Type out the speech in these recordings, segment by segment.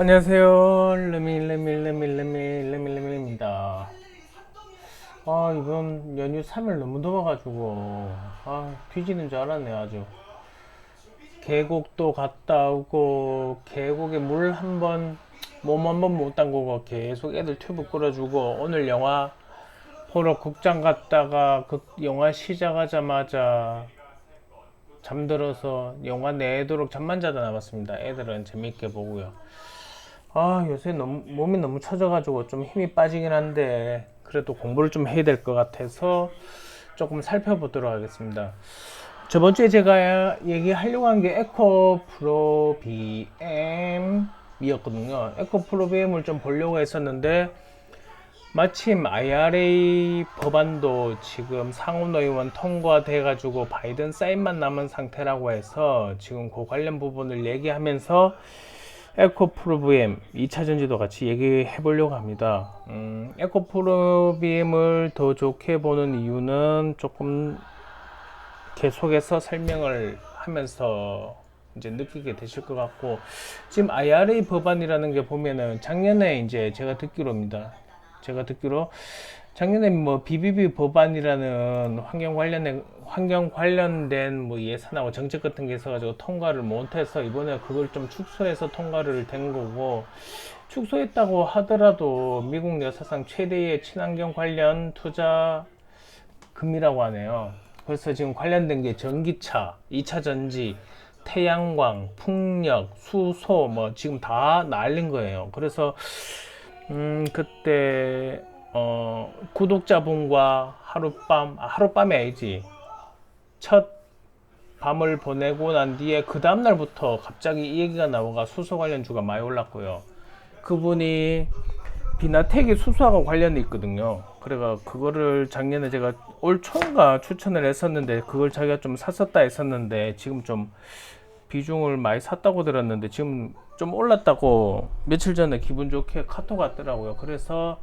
안녕하세요. 레미 레미 레미 레미 레미 레미입니다. 아 이번 연휴 3일 너무 더워가지고 아 뒤지는 줄 알았네 아주. 계곡도 갔다 오고 계곡에 물 한 번 몸 한 번 못 담그고 계속 애들 튜브 끌어주고 오늘 영화 보러 극장 갔다가 그 영화 시작하자마자 잠들어서 영화 내도록 잠만 자다 나왔습니다. 애들은 재밌게 보고요. 아 요새 너무 몸이 너무 처져가지고 좀 힘이 빠지긴 한데 그래도 공부를 좀 해야 될 것 같아서 조금 살펴보도록 하겠습니다. 저번 주에 제가 얘기하려고 한 게 에코 프로 BM이었거든요. 에코 프로 BM을 좀 보려고 했었는데 마침 IRA 법안도 지금 상원의원 통과돼 가지고 바이든 사인만 남은 상태라고 해서 지금 그 관련 부분을 얘기하면서 에코프로비엠 2차 전지도 같이 얘기해 보려고 합니다. 음, 에코프로비엠을 더 좋게 보는 이유는 조금 계속해서 설명을 하면서 이제 느끼게 되실 것 같고 지금 IRA 법안이라는 게 보면은 작년에 이제 제가 듣기로입니다. 제가 듣기로 작년에 뭐 BBB 법안이라는 환경 관련된 환경 관련된 뭐 예산하고 정책 같은 게 있어가지고 통과를 못해서 이번에 그걸 좀 축소해서 통과를 된 거고 축소했다고 하더라도 미국 역사상 최대의 친환경 관련 투자 금이라고 하네요. 그래서 지금 관련된 게 전기차, 2차 전지, 태양광, 풍력, 수소 뭐 지금 다 날린 거예요. 그래서 음 그때 어 구독자분과 하룻밤 아, 하룻밤이 아니지 첫 밤을 보내고 난 뒤에 그 다음 날부터 갑자기 이 얘기가 나와가 수소 관련주가 많이 올랐고요. 그분이 비나텍이 수소하고 관련이 있거든요. 그래가 그거를 작년에 제가 올 초인가 추천을 했었는데 그걸 자기가 좀 샀었다 했었는데 지금 좀 비중을 많이 샀다고 들었는데 지금 좀 올랐다고 며칠 전에 기분 좋게 카톡 왔더라고요. 그래서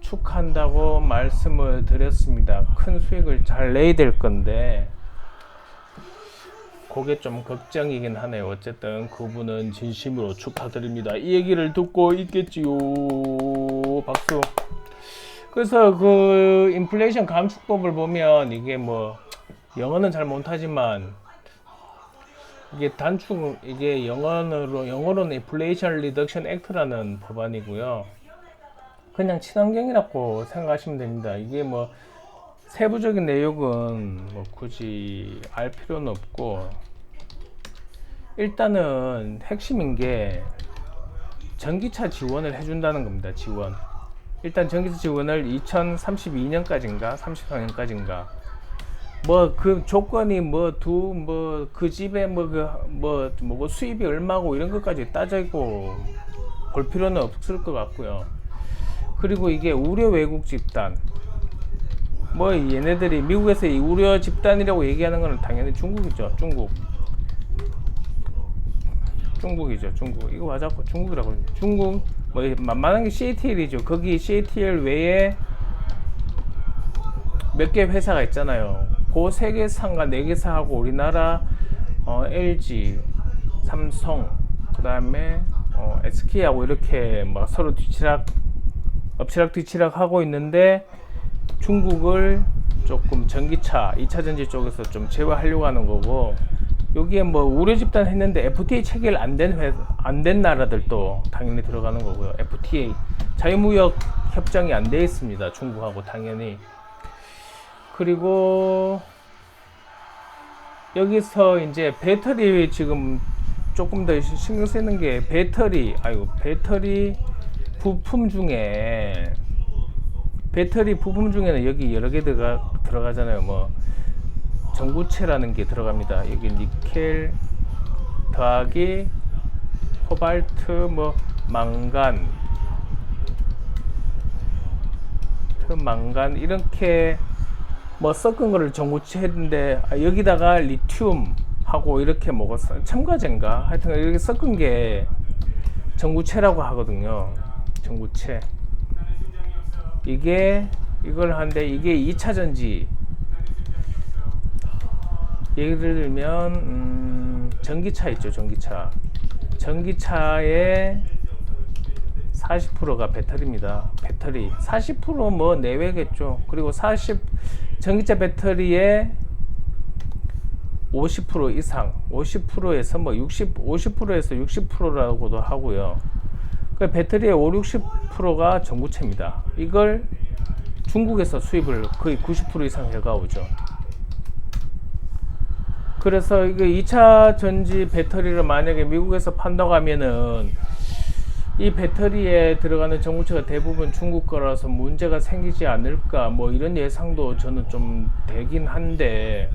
축한다고 말씀을 드렸습니다. 큰 수익을 잘 내야 될 건데 그게 좀 걱정이긴 하네요. 어쨌든 그분은 진심으로 축하드립니다. 이 얘기를 듣고 있겠지요. 박수. 그래서 그 인플레이션 감축법을 보면 이게 뭐 영어는 잘 못하지만 이게 단축 이게 영어로 영어로는 인플레이션 리덕션 액트라는 법안이고요. 그냥 친환경이라고 생각하시면 됩니다. 이게 뭐 세부적인 내용은 뭐 굳이 알 필요는 없고 일단은 핵심인 게 전기차 지원을 해준다는 겁니다. 지원. 일단 전기차 지원을 2032년까지인가 34년까지인가 뭐 그 조건이 뭐 두 뭐 그 집에 뭐 그 뭐 뭐 수입이 얼마고 이런 것까지 따지고 볼 필요는 없을 것 같고요. 그리고 이게 우려 외국 집단 뭐 얘네들이 미국에서 이 우려 집단이라고 얘기하는 거는 당연히 중국이죠. 중국. 중국이죠. 중국. 이거 맞았고 중국이라고. 중국 뭐 만만한 게 CATL이죠. 거기 CATL 외에 몇 개 회사가 있잖아요. 그 세 개사인가 네 개 사하고 우리나라 어, LG, 삼성, 그 다음에 어, SK하고 이렇게 막 서로 뒤치락 엎치락 뒤치락 하고 있는데 중국을 조금 전기차, 2차 전지 쪽에서 좀 제어하려고 하는 거고 여기에 뭐 우려 집단 했는데 FTA 체결 안된 회, 안된 나라들도 당연히 들어가는 거고요. FTA 자유무역 협정이 안 돼 있습니다. 중국하고 당연히. 그리고 여기서 이제 배터리 지금 조금 더 신경 쓰는 게 배터리, 아이고 배터리 부품 중에 배터리 부품 중에는 여기 여러 개 들어가, 들어가잖아요. 뭐 전구체라는 게 들어갑니다. 여기 니켈 더하기 코발트 뭐 망간 그 망간 이렇게 뭐 섞은 거를 전구체 했는데 아, 여기다가 리튬 하고 이렇게 먹었어 첨가제인가 하여튼 이렇게 섞은 게 전구체라고 하거든요 전구체 이게 이걸 하는데 이게 2차 전지 예를 들면 음, 전기차 있죠 전기차 전기차에 40%가 배터리입니다. 배터리 40%뭐 내외겠죠. 그리고 40 전기차 배터리에 50% 이상, 50%에서 뭐 60, 50%에서 60%라고도 하고요. 그 배터리의 5, 60%가 전구체입니다. 이걸 중국에서 수입을 거의 90% 이상 해가 오죠. 그래서 이게 2차 전지 배터리를 만약에 미국에서 판다고 하면은 이 배터리에 들어가는 전구체가 대부분 중국 거라서 문제가 생기지 않을까 뭐 이런 예상도 저는 좀 되긴 한데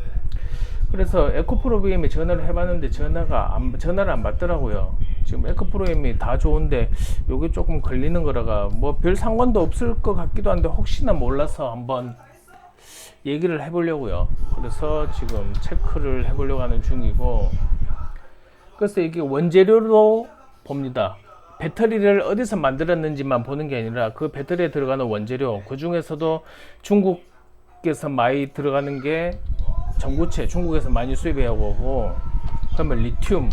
그래서 에코프로비엠에 전화를 해봤는데 전화가 안, 전화를 안 받더라고요. 지금 에코 프로비엠이 다 좋은데 요게 조금 걸리는 거라가 뭐 별 상관도 없을 것 같기도 한데 혹시나 몰라서 한번 얘기를 해보려고요. 그래서 지금 체크를 해보려고 하는 중이고 그래서 이게 원재료로 봅니다. 배터리를 어디서 만들었는지만 보는 게 아니라 그 배터리에 들어가는 원재료 그 중에서도 중국에서 많이 들어가는 게 전구체 중국에서 많이 수입해 오고 그러면 리튬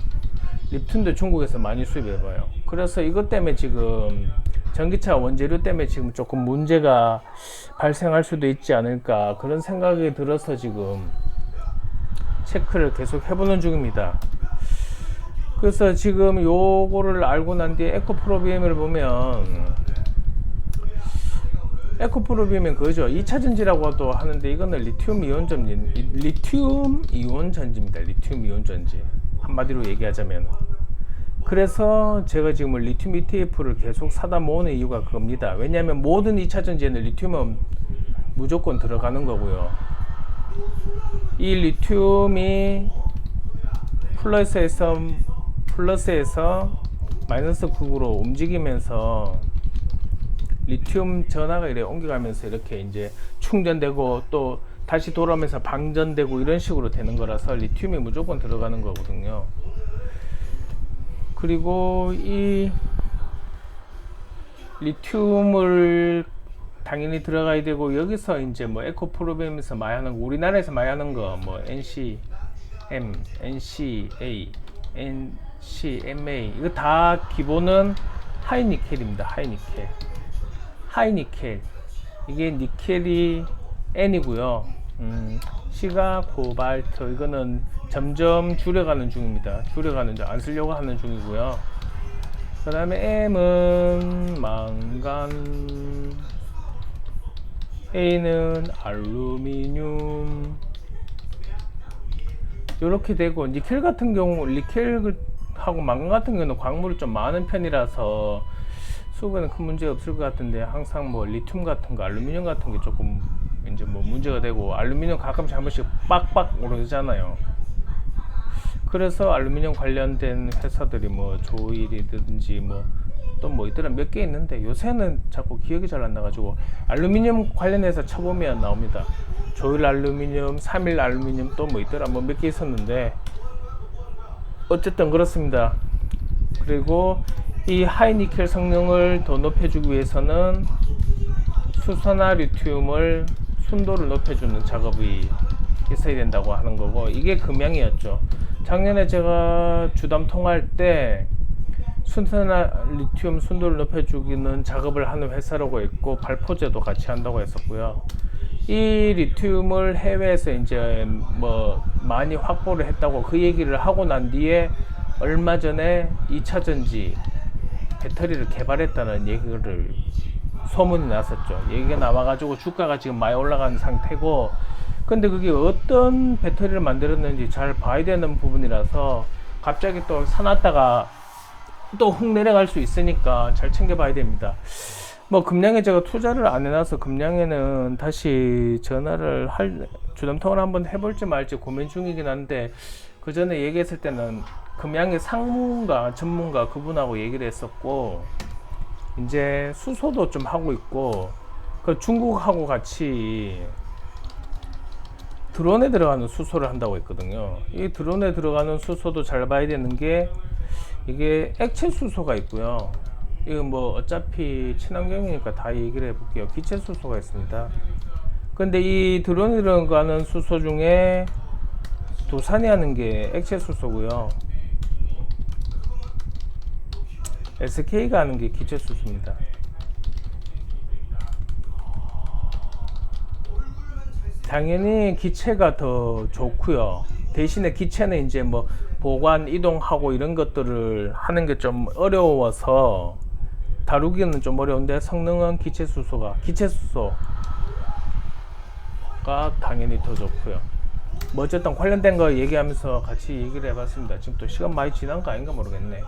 리튬도 중국에서 많이 수입해 봐요. 그래서 이것 때문에 지금 전기차 원재료 때문에 지금 조금 문제가 발생할 수도 있지 않을까 그런 생각이 들어서 지금 체크를 계속 해보는 중입니다. 그래서 지금 요거를 알고 난 뒤에 에코프로비엠을 보면 에코프로비엠은 그죠 2차 전지라고도 하는데 이거는 리튬 이온 전지 리튬 이온 전지입니다 리튬 이온 전지 한마디로 얘기하자면 그래서 제가 지금 리튬 ETF를 계속 사다 모으는 이유가 그겁니다. 왜냐하면 모든 2차 전지에는 리튬은 무조건 들어가는 거고요. 이 리튬이 플러스에서 플러스에서 마이너스 극으로 움직이면서 리튬 전하가 이래 옮겨가면서 이렇게 이제 충전되고 또 다시 돌아오면서 방전되고 이런 식으로 되는 거라서 리튬이 무조건 들어가는 거거든요. 그리고 이 리튬을 당연히 들어가야 되고 여기서 이제 뭐 에코 프로그램에서 많이 하는 거 우리나라에서 많이 하는 거 뭐 NC M, NCA, NCMA 이거 다 기본은 하이니켈입니다. 하이니켈. 하이니켈. 이게 니켈이 N이고요. 음, C가 코발트. 이거는 점점 줄여가는 중입니다. 줄여가는 중. 안 쓰려고 하는 중이고요. 그 다음에 M은 망간. A는 알루미늄. 이렇게 되고 니켈 같은 경우 니켈하고 망간 같은 경우는 광물이 좀 많은 편이라서 수급에는 큰 문제 없을 것 같은데 항상 뭐 리튬 같은 거 알루미늄 같은 게 조금 이제 뭐 문제가 되고 알루미늄 가끔씩 한 번씩 빡빡 오르잖아요. 그래서 알루미늄 관련된 회사들이 뭐 조일이든지 뭐 또뭐 있더라. 몇 개 있는데 요새는 자꾸 기억이 잘 안 나가지고 알루미늄 관련해서 쳐보면 나옵니다. 조일 알루미늄, 3일 알루미늄 또 뭐 있더라. 뭐 몇 개 있었는데 어쨌든 그렇습니다. 그리고 이 하이니켈 성능을 더 높여주기 위해서는 수소나 리튬을 순도를 높여주는 작업이 있어야 된다고 하는 거고 이게 금양이었죠. 작년에 제가 주담 통할 때 순소나 리튬 순도를 높여주기는 작업을 하는 회사라고 했고 발포제도 같이 한다고 했었고요. 이 리튬을 해외에서 이제 뭐 많이 확보를 했다고 그 얘기를 하고 난 뒤에 얼마 전에 2차 전지 배터리를 개발했다는 얘기를 소문이 났었죠. 얘기가 나와가지고 주가가 지금 많이 올라간 상태고, 근데 그게 어떤 배터리를 만들었는지 잘 봐야 되는 부분이라서 갑자기 또 사놨다가 또 훅 내려갈 수 있으니까 잘 챙겨봐야 됩니다. 뭐 금량에 제가 투자를 안 해놔서 금량에는 다시 전화를 할 주담통을 한번 해볼지 말지 고민 중이긴 한데 그 전에 얘기했을 때는 금양의 상무가 전문가 그분하고 얘기를 했었고 이제 수소도 좀 하고 있고 그 중국하고 같이 드론에 들어가는 수소를 한다고 했거든요. 이 드론에 들어가는 수소도 잘 봐야 되는 게 이게 액체 수소가 있고요. 이거 뭐 어차피 친환경이니까 다 얘기를 해볼게요. 기체 수소가 있습니다. 근데 이 드론에 들어가는 수소 중에 도산이 하는 게 액체 수소고요. SK가 하는 게 기체 수소입니다. 당연히 기체가 더 좋고요. 대신에 기체는 이제 뭐 보관 이동하고 이런 것들을 하는 게 좀 어려워서 다루기는 좀 어려운데 성능은 기체 수소가 기체 수소가 당연히 더 좋고요. 뭐 어쨌든 관련된 거 얘기하면서 같이 얘기를 해봤습니다. 지금 또 시간 많이 지난 거 아닌가 모르겠네.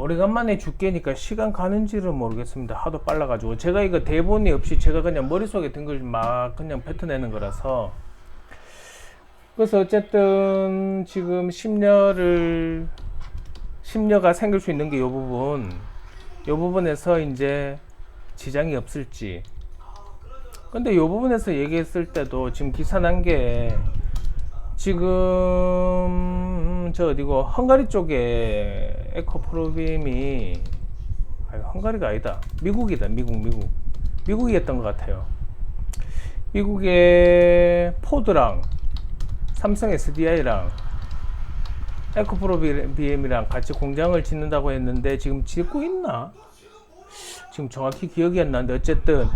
오래간만에 죽게니까 시간 가는지를 모르겠습니다. 하도 빨라가지고. 제가 이거 대본이 없이 제가 그냥 머릿속에 든 걸 막 그냥 뱉어내는 거라서. 그래서 어쨌든 지금 심려를 심려가 생길 수 있는 게 이 부분. 이 부분에서 이제 지장이 없을지. 근데 이 부분에서 얘기했을 때도 지금 기사 난 게 지금 저 어디고 헝가리 쪽에 에코 프로빔이 아니 헝가리가 아니다. 미국이다 미국 미국. 미국이었던 것 같아요. 미국의 포드랑 삼성 SDI랑 에코 프로빔이랑 같이 공장을 짓는다고 했는데 지금 짓고 있나? 지금 정확히 기억이 안 나는데 어쨌든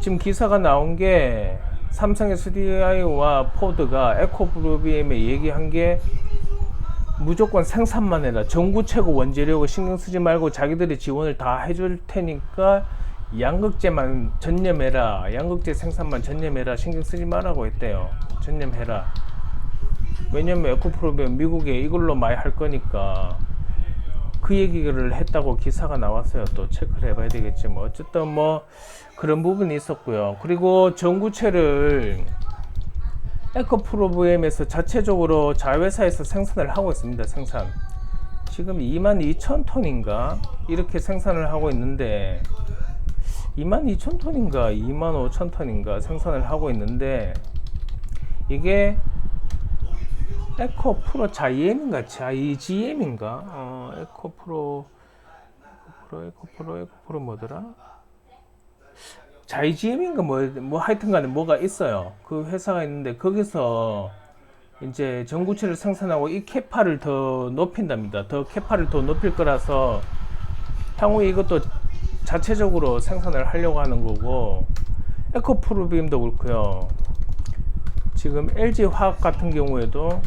지금 기사가 나온 게 삼성 SDI와 포드가 에코 프로빔에 얘기한 게 무조건 생산만 해라. 전구체고 원재료고 신경 쓰지 말고 자기들이 지원을 다 해줄 테니까 양극재만 전념해라. 양극재 생산만 전념해라. 신경 쓰지 말라고 했대요. 전념해라. 왜냐면 에코프로빔 미국에 이걸로 많이 할 거니까 그 얘기를 했다고 기사가 나왔어요. 또 체크를 해봐야 되겠지. 뭐 어쨌든 뭐 그런 부분이 있었고요. 그리고 전구체를 에코 프로브엠에서 자체적으로 자회사에서 생산을 하고 있습니다. 생산. 지금 22,000톤인가? 이렇게 생산을 하고 있는데 22,000톤인가? 25,000톤인가? 생산을 하고 있는데 이게 에코 프로 자이엠인가? 자이GM인가? 어, 에코 프로 에코 프로 에코 프로 에코 프로 뭐더라 자이GM인가 뭐, 뭐 하여튼간에 뭐가 있어요. 그 회사가 있는데 거기서 이제 전구체를 생산하고 이 캐파를 더 높인답니다. 더 캐파를 더 높일 거라서 향후에 이것도 자체적으로 생산을 하려고 하는 거고 에코프로빔도 그렇고요. 지금 LG 화학 같은 경우에도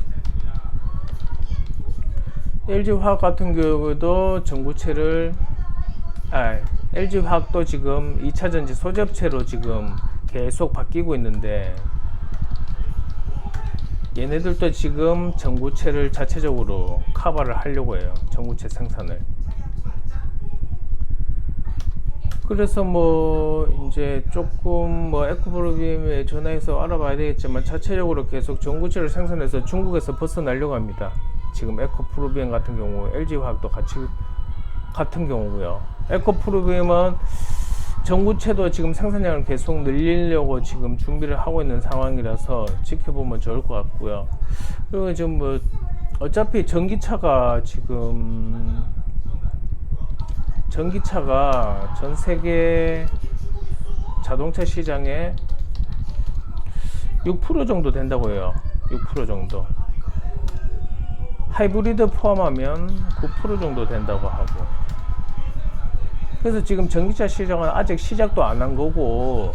LG 화학 같은 경우도 전구체를 아, LG 화학도 지금 2차 전지 소접체로 지금 계속 바뀌고 있는데 얘네들도 지금 전구체를 자체적으로 커버를 하려고 해요. 전구체 생산을. 그래서 뭐 이제 조금 뭐 에코프로빔에 전화해서 알아봐야 되겠지만 자체적으로 계속 전구체를 생산해서 중국에서 벗어나려고 합니다. 지금 에코프로빔 같은 경우 LG 화학도 같이 같은 경우고요. 에코프로빔은 전구체도 지금 생산량을 계속 늘리려고 지금 준비를 하고 있는 상황이라서 지켜보면 좋을 것 같고요. 그리고 지금 뭐 어차피 전기차가 지금 전기차가 전 세계 자동차 시장에 6% 정도 된다고 해요. 6% 정도. 하이브리드 포함하면 9% 정도 된다고 하고. 그래서 지금 전기차 시장은 아직 시작도 안 한 거고,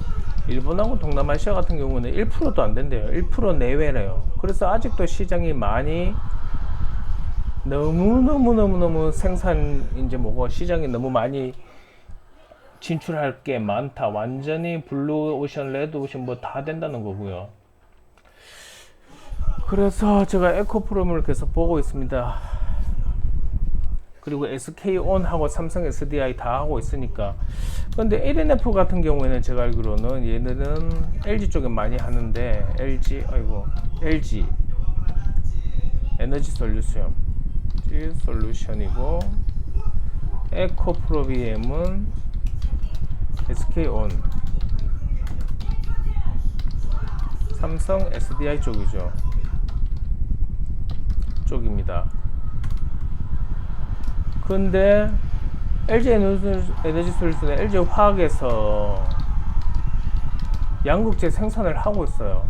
일본하고 동남아시아 같은 경우는 1%도 안 된대요. 1% 내외래요. 그래서 아직도 시장이 많이 너무 너무 너무 너무 생산 이제 뭐고 시장이 너무 많이 진출할 게 많다. 완전히 블루 오션, 레드 오션 뭐 다 된다는 거고요. 그래서 제가 에코프롬을 계속 보고 있습니다. 그리고 SK온하고 삼성 SDI 다 하고 있으니까. 근데 LNF 같은 경우에는 제가 알기로는 얘네는 LG 쪽에 많이 하는데 LG 아이고 LG 에너지 솔루션 솔루션이고 에코 프로비엠은 SK온 삼성 SDI 쪽이죠. 쪽입니다 근데 LG 에너지, 솔루션은 LG 화학에서 양극재 생산을 하고 있어요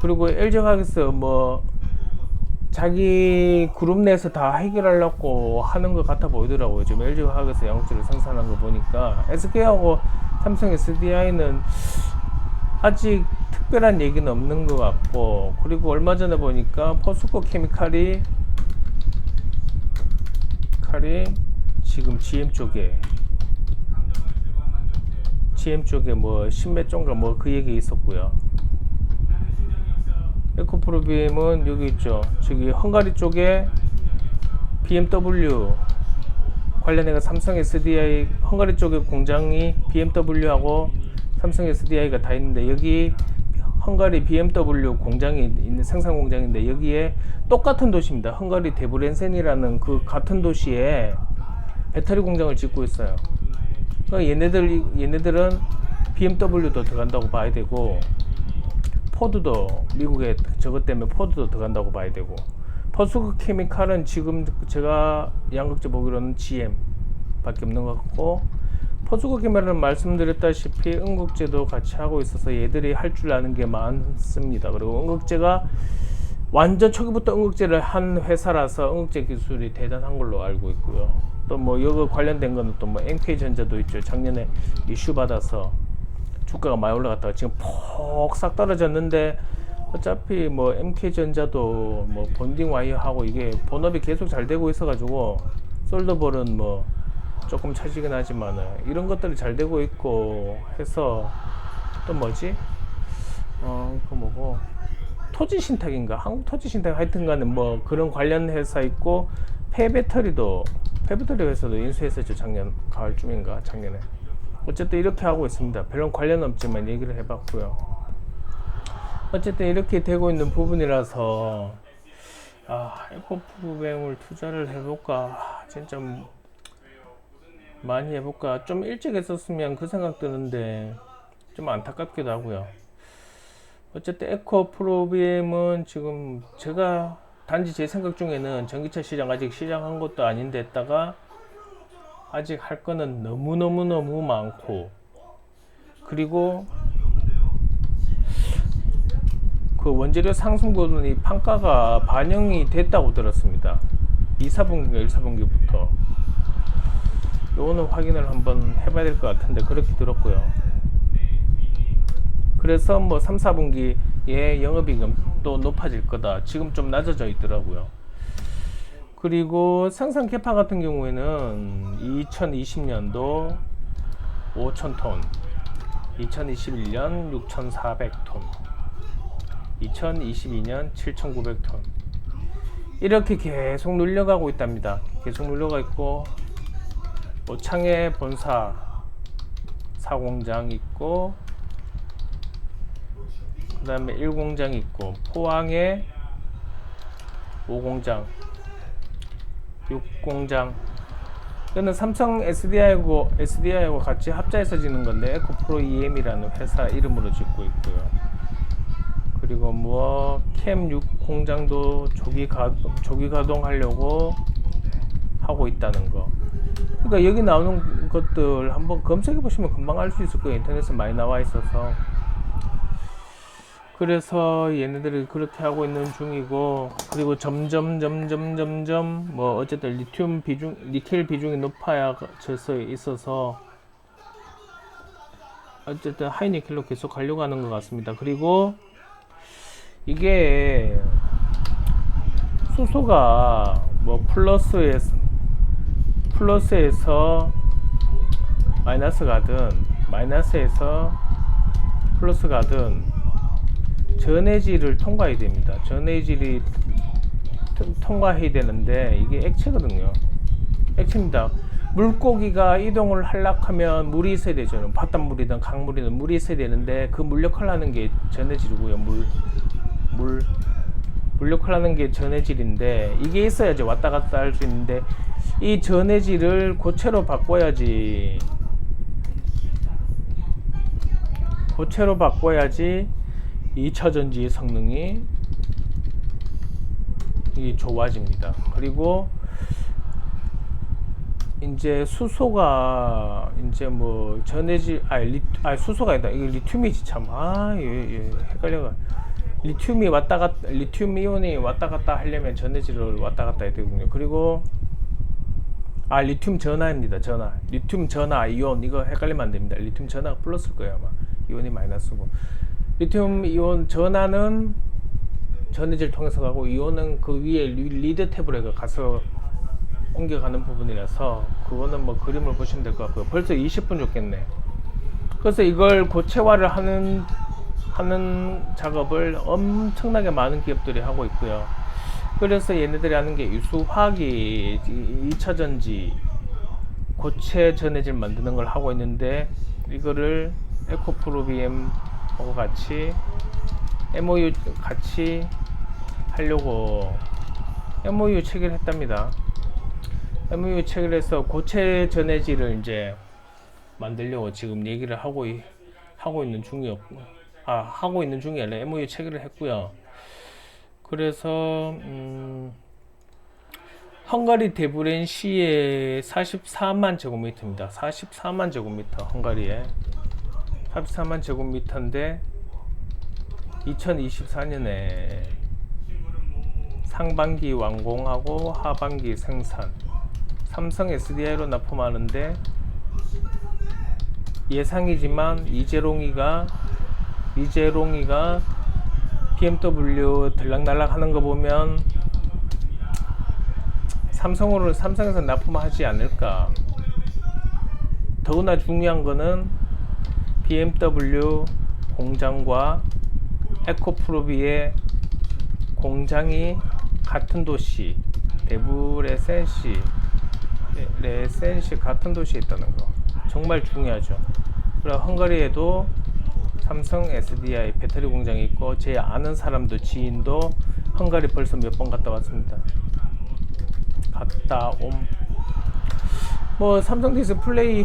그리고 LG 화학에서 뭐 자기 그룹 내에서 다 해결하려고 하는 것 같아 보이더라고요. 지금 LG 화학에서 양극재를 생산한 거 보니까 SK하고 삼성 SDI는 아직 특별한 얘기는 없는 것 같고 그리고 얼마 전에 보니까 포스코 케미칼이 칼이 지금 GM 쪽에 GM 쪽에 뭐 십몇 종가 뭐 그 얘기 있었고요. 에코프로비엠은 여기 있죠. 저기 헝가리 쪽에 BMW 관련해가 삼성 SDI 헝가리 쪽에 공장이 BMW하고 삼성 SDI가 다 있는데 여기 헝가리 BMW 공장이 있는 생산 공장인데 여기에 똑같은 도시입니다. 헝가리 데브렌센이라는 그 같은 도시에 배터리 공장을 짓고 있어요. 그러니까 얘네들 얘네들은 BMW도 들어간다고 봐야 되고 포드도 미국에 저것 때문에 포드도 들어간다고 봐야 되고 퍼스코 케미칼은 지금 제가 양극재 보기로는 GM 밖에 없는 것 같고 퍼스코 케미칼은 말씀드렸다시피 응극제도 같이 하고 있어서 얘들이 할 줄 아는 게 많습니다. 그리고 응극제가 완전 초기부터 응극제를 한 회사라서 응극제 기술이 대단한 걸로 알고 있고요. 또 뭐 이거 관련된 거는 또 뭐 NK 전자도 있죠. 작년에 이슈 받아서 주가가 많이 올라갔다가 지금 폭 싹 떨어졌는데 어차피 뭐 MK전자도 뭐 본딩 와이어하고 이게 본업이 계속 잘 되고 있어가지고 솔더볼은 뭐 조금 차지긴 하지만은 이런 것들이 잘 되고 있고 해서 또 뭐지? 어, 그 뭐고 토지 신탁인가? 한국 토지 신탁 하여튼간에 뭐 그런 관련 회사 있고 폐배터리도 폐배터리 회사도 인수했었죠 작년 가을쯤인가 작년에 어쨌든 이렇게 하고 있습니다. 별로 관련 없지만 얘기를 해봤고요. 어쨌든 이렇게 되고 있는 부분이라서 아 에코프뱅을 투자를 해볼까 진짜 많이 해볼까 좀 일찍 했었으면 그 생각 드는데 좀 안타깝기도 하고요. 어쨌든 에코 프로비엠은 지금 제가 단지 제 생각 중에는 전기차 시장 아직 시작한 것도 아닌데 했다가 아직 할 거는 너무너무너무 많고 그리고 그 원재료 상승분이 판가가 반영이 됐다고 들었습니다. 2, 4분기가 1, 4분기부터 요거는 확인을 한번 해봐야 될 것 같은데 그렇게 들었고요. 그래서 뭐 3, 4분기에 영업이익은 또 높아질 거다. 지금 좀 낮아져 있더라고요. 그리고 생산 캐파 같은 경우에는 2020년도 5,000톤, 2021년 6,400톤, 2022년 7,900톤. 이렇게 계속 눌려가고 있답니다. 계속 눌려가 있고, 오창에 본사 사공장 있고, 그 다음에 1공장 있고, 포항에 5공장, 6공장. 이거는 삼성 SDI하고 SDI하고 같이 합자해서 짓는 건데 에코프로 EM이라는 회사 이름으로 짓고 있고요. 그리고 뭐캠6 공장도 조기 가동 조기 가동하려고 하고 있다는 거. 그러니까 여기 나오는 것들 한번 검색해 보시면 금방 알 수 있을 거예요. 인터넷에 많이 나와 있어서. 그래서 얘네들이 그렇게 하고 있는 중이고 그리고 점점 점점 점점 뭐 어쨌든 리튬 비중 니켈 비중이 높아져서 있어서 어쨌든 하이니켈로 계속 가려고 하는 것 같습니다. 그리고 이게 수소가 뭐 플러스에서 플러스에서 마이너스 가든 마이너스에서 플러스 가든 전해질을 통과해야 됩니다. 전해질이 통- 통과해야 되는데 이게 액체거든요. 액체입니다. 물고기가 이동을 하려면 물이 있어야 되죠. 바닷물이든 강물이든 물이 있어야 되는데 그 물력을 하는 게 전해질이고요. 물, 물, 물력을 하는 게 전해질인데 이게 있어야지 왔다 갔다 할 수 있는데 이 전해질을 고체로 바꿔야지 고체로 바꿔야지 2차 전지의 성능이 이 좋아집니다. 그리고 이제 수소가 이제 뭐 전해질 아, 리, 아 수소가 아니다. 이거 리튬이지 참. 아, 예, 예. 헷갈려가. 리튬이 왔다 갔다 리튬 이온이 왔다 갔다 하려면 전해질을 왔다 갔다 해야 되거든요. 그리고 아 리튬 전하입니다. 전하. 리튬 전하 이온 이거 헷갈리면 안 됩니다. 리튬 전하가 플러스일 거예요 아마. 이온이 마이너스고. 리튬 이온 전하는 전해질 통해서 가고 이온은 그 위에 리- 리드 탭으로 가서 옮겨가는 부분이라서 그거는 뭐 그림을 보시면 될 것 같고요. 벌써 20분 줬겠네. 그래서 이걸 고체화를 하는 하는 작업을 엄청나게 많은 기업들이 하고 있고요. 그래서 얘네들이 하는 게 유수화기, 2차 전지, 고체 전해질 만드는 걸 하고 있는데 이거를 에코프로비엠하고 같이 MOU 같이 하려고 MOU 체결 했답니다. MOU 체결해서 고체 전해질을 이제 만들려고 지금 얘기를 하고 이- 하고 있는 중이었고 아 하고 있는 중이 아니라 MOU 체결을 했고요. 그래서 음, 헝가리 데브렌 시에 44만 제곱미터입니다. 44만 제곱미터 헝가리에 44만 제곱미터인데 2024년에 상반기 완공하고 하반기 생산 삼성 SDI로 납품하는데 예상이지만 이재롱이가 이재롱이가 BMW 들락날락 하는 거 보면 삼성으로 삼성에서 납품하지 않을까. 더구나 중요한 거는 BMW 공장과 에코프로비의 공장이 같은 도시 데브레센시 레센시 같은 도시에 있다는 거 정말 중요하죠. 그리고 헝가리에도 삼성 SDI 배터리 공장이 있고 제 아는 사람도 지인도 헝가리 벌써 몇 번 갔다 왔습니다. 갔다 옴. 뭐 삼성 디스플레이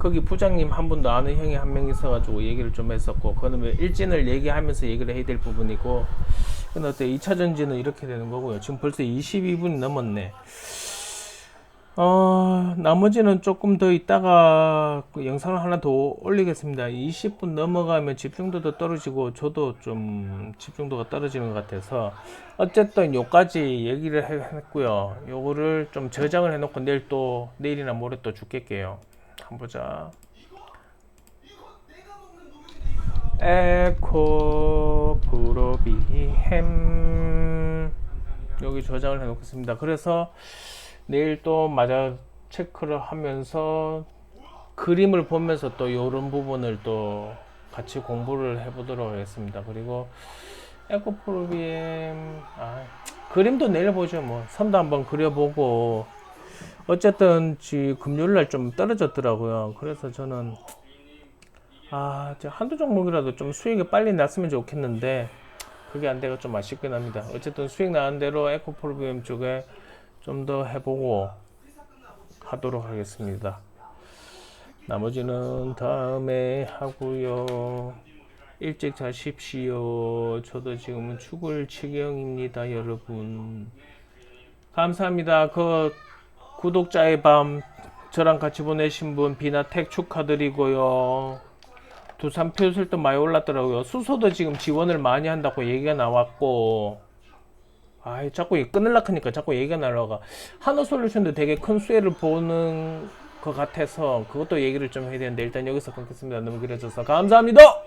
거기 부장님 한 분도 아는 형이 한 명 있어가지고 얘기를 좀 했었고 그거는 뭐 일진을 얘기하면서 얘기를 해야 될 부분이고 근데 어때 2차 전지는 이렇게 되는 거고요. 지금 벌써 22분이 넘었네. 어, 나머지는 조금 더 있다가 그 영상을 하나 더 올리겠습니다. 20분 넘어가면 집중도도 떨어지고 저도 좀 집중도가 떨어지는 것 같아서 어쨌든 요까지 얘기를 해- 했고요. 요거를 좀 저장을 해놓고 내일 또 내일이나 모레 또 죽겠게요. 한번 보자. 에코 프로비햄 여기 저장을 해놓겠습니다. 그래서 내일 또 마저 체크를 하면서 그림을 보면서 또 이런 부분을 또 같이 공부를 해보도록 하겠습니다. 그리고 에코프로비엠 아, 그림도 내일 보죠. 뭐 선도 한번 그려보고 어쨌든 지 금요일 날 좀 떨어졌더라고요. 그래서 저는 아, 저 한두 종목이라도 좀 수익이 빨리 났으면 좋겠는데 그게 안 돼가 좀 아쉽긴 합니다. 어쨌든 수익 나는 대로 에코프로비엠 쪽에 좀 더 해보고 하도록 하겠습니다. 나머지는 다음에 하고요. 일찍 자십시오. 저도 지금은 죽을 지경입니다, 여러분. 감사합니다. 그 구독자의 밤 저랑 같이 보내신 분 비나텍 축하드리고요. 두산 표술도 많이 올랐더라고요. 수소도 지금 지원을 많이 한다고 얘기가 나왔고 아이 자꾸 이 끊을라 하니까 자꾸 얘기가 날라가. 한화솔루션도 되게 큰 수혜를 보는 것 같아서 그것도 얘기를 좀 해야 되는데 일단 여기서 끊겠습니다. 너무 길어져서. 감사합니다